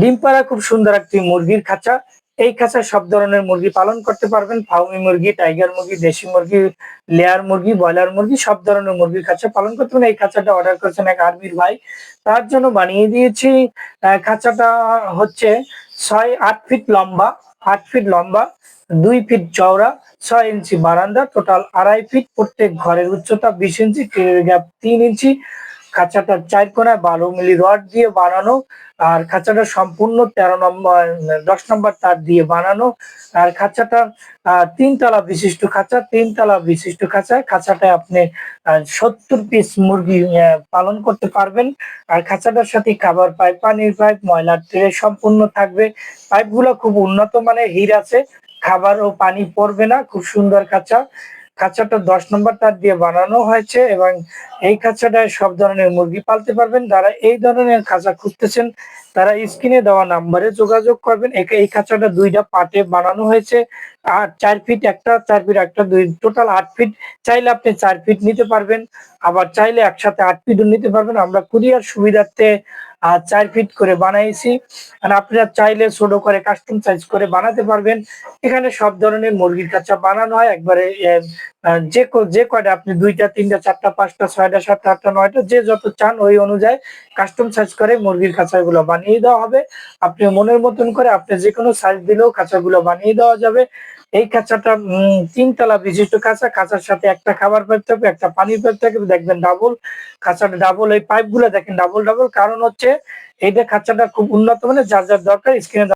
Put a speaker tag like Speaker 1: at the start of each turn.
Speaker 1: ডিম পাড়া খুব সুন্দর একটি মুরগির খাঁচা। এই খাঁচা সব ধরনের মুরগি পালন করতে পারবেন। ফাউমি মুরগি, টাইগার মুরগি, দেশি মুরগি, লেয়ার মুরগি, ব্রয়লার মুরগি, সব ধরনের মুরগির খাঁচা পালন করতে পারেন এই খাঁচাটা অর্ডার করেছেন এক আর্মির ভাই। তার জন্য বানিয়ে দিয়েছি খাঁচাটা হচ্ছে ছয় আট ফিট লম্বা, আট ফিট লম্বা, দুই ফিট চওড়া, ছয় ইঞ্চি বারান্দা, টোটাল আড়াই ফিট প্রত্যেক ঘরের উচ্চতা বিশ ইঞ্চি গ্যাপ তিন ইঞ্চি। খাঁচাটার চার কোনায় বারো মিলি রড দিয়ে বানানো আর খাঁচাটা সম্পূর্ণ তেরো নম্বর দশ নম্বর তার দিয়ে বানানো। আর খাঁচাটা আহ, তিনতলা বিশিষ্ট খাঁচা তিনতলা বিশিষ্ট খাঁচা। খাঁচাটায় আপনি সত্তর পিস মুরগি পালন করতে পারবেন। আর খাঁচাটার সাথে খাবার পাইপ পানির পাইপ ময়লার ট্রে সম্পূর্ণ থাকবে। পাইপগুলো খুব উন্নত মানের হির আছে। খাবার ও পানি পড়বে না খুব সুন্দর খাঁচা। খাঁচাটা দশ নম্বর তার দিয়ে বানানো হয়েছে এবং এই খাঁচাটায় সব ধরনের মুরগি পালতে পারবেন। যারা এই ধরনের খাঁচা খুঁজতেছেন, তারা স্ক্রিনে দেওয়া নাম্বারে যোগাযোগ করবেন। এই খাঁচাটা দুইটা পার্টে বানানো হয়েছে। আর চার ফিট একটা, চার ফিট একটা, দুই, টোটাল আট ফিট। চাইলে আপনি চার ফিট নিতে পারবেন। আবার চাইলে একসাথে আট ফিটও নিতে পারবেন। আমরা কুরিয়ার সুবিধার্থে আহ, চার ফিট করে বানাইছি। আর আপনারা চাইলে ছোট করে কাস্টম সাইজ করে বানাতে পারবেন। এখানে সব ধরনের মুরগির কাঁচা বানানো হয়। একবারে যে যে কয়টা আপনি দুইটা তিনটা চারটা পাঁচটা ছয়টা সাতটা আটটা নয়টা যে যত চান ওই অনুযায়ী কাস্টম সাইজ করে মুরগির খাঁচাগুলো বানিয়ে দেওয়া হবে। আপনি মনের মতন করে আপনি যে কোনো সাইজ দিলেও খাঁচাগুলো বানিয়ে দেওয়া যাবে। এই উম, তিনতলা বিশিষ্ট খাঁচা খাঁচার সাথে একটা খাবার পাইপ থাকবে একটা পানির পাইপ থাকবে দেখবেন ডাবল খাঁচাটা ডাবল এই পাইপগুলো দেখেন ডাবল ডাবল কারণ হচ্ছে এইটা খাঁচাটা খুব উন্নত মানে যার যার দরকার স্ক্রিনে